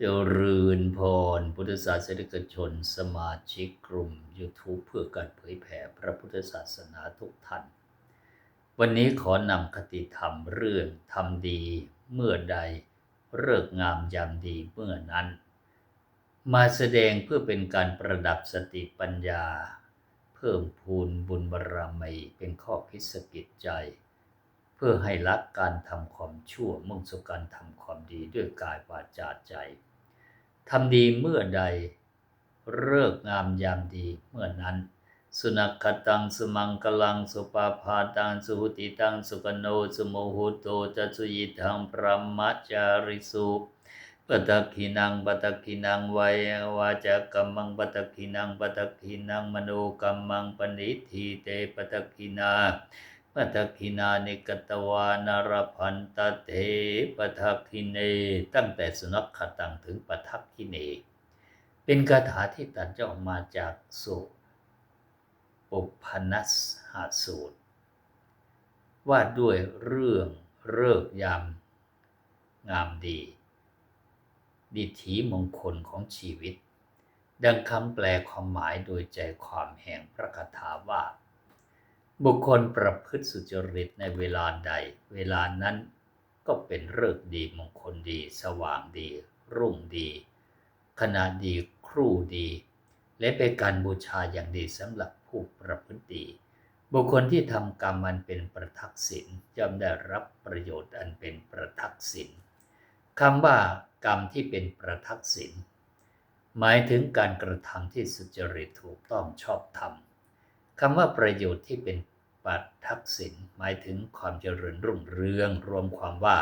เจริญพรพุทธศาสนิกชน สมาชิกกลุ่ม YouTube เพื่อการเผยแผ่พระพุทธศาสนาทุกท่าน วันนี้ขอนำคติธรรมเรื่องทำดีเมื่อใดเลิกงามยามดีเมื่อนั้น มาแสดงเพื่อเป็นการประดับสติปัญญา เพิ่มพูนบุญบารมีเป็นข้อคิดสกิจใจ เพื่อให้ละการทำความชั่วมุ่งสู่การทำความดีด้วยกายวาจาใจทำดีเมื่อใดเลิกงามยามดีเมื่อนั้น สุนัขตังสุมังกลังสุปาพาตังสุหุติตังสุกโนสุโมหุโตจัสุยิทังพระมจาริสุปตักขินังปตักขินังวัยวาจากัมมังปตักขินังปตักขินังมโนกัมมังปณิทิเตปตักขินา ปทักขินานิกตวานารพันตเทปทักขิเน ตั้งแต่สุนัขขตังถึงปทักขิเน เป็นคาถาที่ตัดย่อมาจากสุปุพนัสหาสูตร ว่าด้วยเรื่องเลิกยามงามดี ดิถีมงคลของชีวิต ดังคำแปลความหมายโดยใจความแห่งพระคาถาว่า บุคคลประพฤติสุจริตในเวลาใด เวลานั้นก็เป็นเลิกดีมงคลดี สว่างดี รุ่งดี ขณะดีครู่ดี และเป็นการบูชาอย่างดีสำหรับผู้ประพฤติดีบุคคลที่ทำกรรมมันเป็นประทักษิณย่อมได้รับประโยชน์อันเป็นประทักษิณคำว่ากรรมที่เป็นประทักษิณหมายถึงการกระทำที่สุจริตถูกต้องชอบธรรม คำว่าประโยชน์ที่เป็นปัทักษิณหมายถึงความเจริญรุ่งเรืองรวมความว่า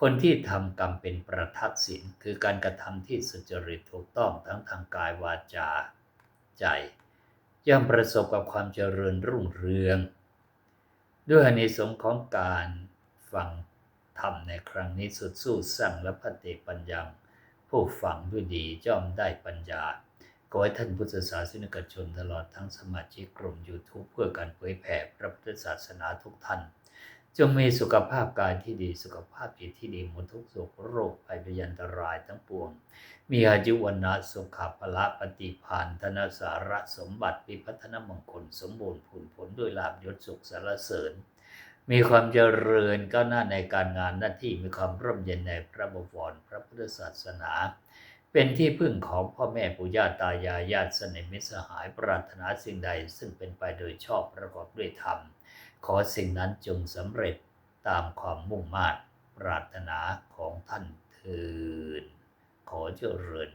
คนที่ทำกรรมเป็นประทักษิณคือการกระทำที่สุจริตถูกต้องทั้งทางกายวาจา ใจย่อมประสบกับความเจริญรุ่งเรือง ด้วยอานิสงส์ของการฟังธรรมในครั้งนี้สุดสู้สั่งและพติปัญญาผู้ฟังด้วยดีย่อมได้ปัญญา ขอให้ท่านพุทธศาสนิกชนตลอดทั้งสมาชิกกลุ่ม YouTube เพื่อการเผยแผ่พระพุทธศาสนาทุกท่าน จงมีสุขภาพกายที่ดีสุขภาพจิตที่ดีหมดทุกโศกโรคภัยพยันตรายทั้งปวง มีอายุวันนะสุขภละปฏิพานธนสาระสมบัติวิพัฒนมงคลสมบูรณ์ผลผลด้วยลาบยศสุขสารเสริญ มีความเจริญก้าวหน้าในการงานหน้าที่มีความร่มเย็นในพระบวรพระพุทธศาสนา เป็นที่พึ่งของพ่อแม่ปู่ย่าตายายญาติสนิทมิตรสหายปรารถนาสิ่งใดซึ่งเป็นไปโดยชอบประกอบด้วยธรรม ขอสิ่งนั้นจงสำเร็จตามความมุ่งมา่ปรารถนาของท่านเถิดขอเจริญ